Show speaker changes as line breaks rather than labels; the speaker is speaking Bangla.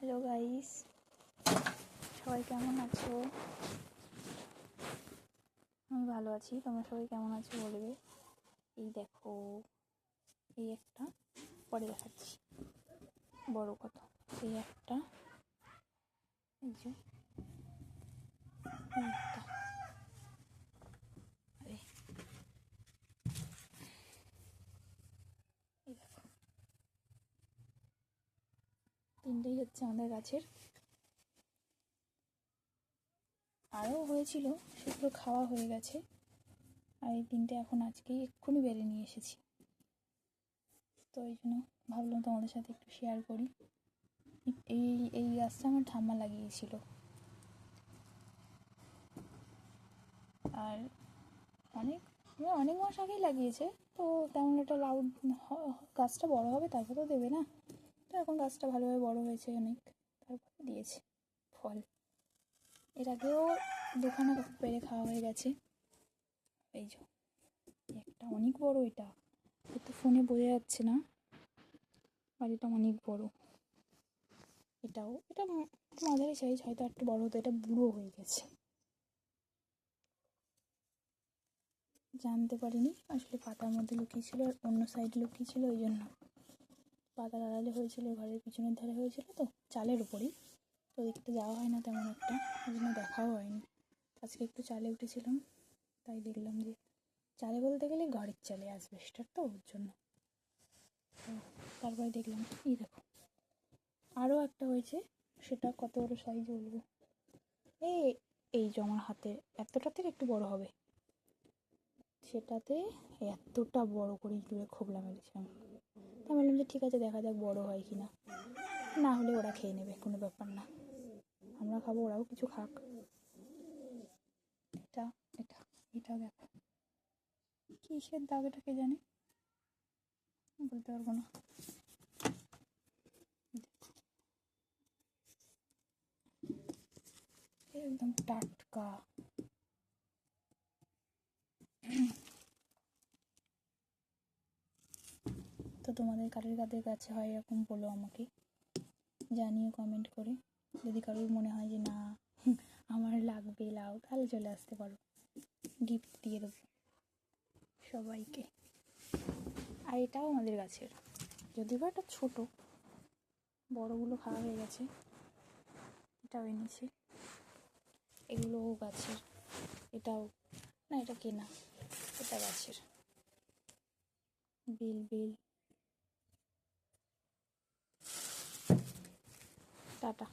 হ্যালো গাইস সবাই কেমন আছো? আমি ভালো আছি। তোমরা সবাই কেমন আছো বলবে? এই দেখো, এই একটা, পরে দেখাচ্ছি। বড় কত এই একটা এই যে এই একটা আরে এই দেখো তিনটেই হচ্ছে আমাদের গাছের। আরও হয়েছিল, সেগুলো খাওয়া হয়ে গেছে। আর এই তিনটে এখন আজকেই এক্ষুনি বেড়ে নিয়ে এসেছি। তো এই জন্য ভাবলাম তোমাদের সাথে একটু শেয়ার করি। এই এই গাছটা আমার ঠাম্মা লাগিয়েছিল। আর অনেক মানে অনেক মাস আগেই লাগিয়েছে, তো তেমন একটা লাউ গাছটা বড় হবে, তারপর তো দেবে না। তো এখন গাছটা ভালোভাবে বড় হয়েছে অনেক। তারপরে দিয়েছে ফল। এর আগেও দোকানে পেরে খাওয়া হয়ে গেছে। এই যে, একটা অনেক বড় এটা। তো ফোনে বোঝা যাচ্ছে না। আর এটা অনেক বড়। এটাও, এটা মাঝারি সাইজ হয়তো একটু বড় হতো। এটা বুড়ো হয়ে গেছে। জানতে পারিনি। আসলে পাতার মধ্যে লুকিয়েছিল আর অন্য সাইডে লুকিয়েছিল ওই জন্য। পাতার আড়ালে হয়েছিল ঘরের পিছনের ধারে হয়েছিল তো, চালের উপরেই। তো দেখতে যাওয়া হয় না তেমন একটা, ওই জন্য দেখাও হয়নি। আজকে একটু চালে উঠেছিলাম, তাই দেখলাম যে চালে বলতে গেলে ঘরের চালে অ্যাসবেস্টার তো, ওর জন্য। তো তারপরে দেখলাম, এই দেখো আরও একটা হয়েছে, সেটা কত বড় সাইজ বলব? এই এই যে আমার হাতে এতটা থেকে একটু বড় হবে। সেটাতে এতটা বড় করে ইঁদুরে খোবলা মেরেছিলাম। তাই বললাম যে ঠিক আছে, দেখা যাক বড় হয় কি না না হলে ওরা খেয়ে নেবে, কোনো ব্যাপার না। আমরা খাব, ওরাও কিছু খাক। এটা এটা এটা দেখো। কিসের দাগ এটা কে জানে? বলতে পারব না। একদম টাটকা। তো তোমাদের কারের কাদের কাছে হয় এরকম বলো আমাকে। জানিও কমেন্ট করে। যদি কারোর মনে হয় যে না, আমার লাগবে লাউ, তাহলে চলে আসতে পারো। গিফট দিয়ে দেবো সবাইকে। আর এটাও আমাদের গাছের। যদি বা এটা ছোটো, বড়গুলো খাওয়া হয়ে গেছে, এটাও এনেছি। এগুলোও গাছের, এটাও, না, এটা কেনা, এটা গাছের। বিল বিল। 爸爸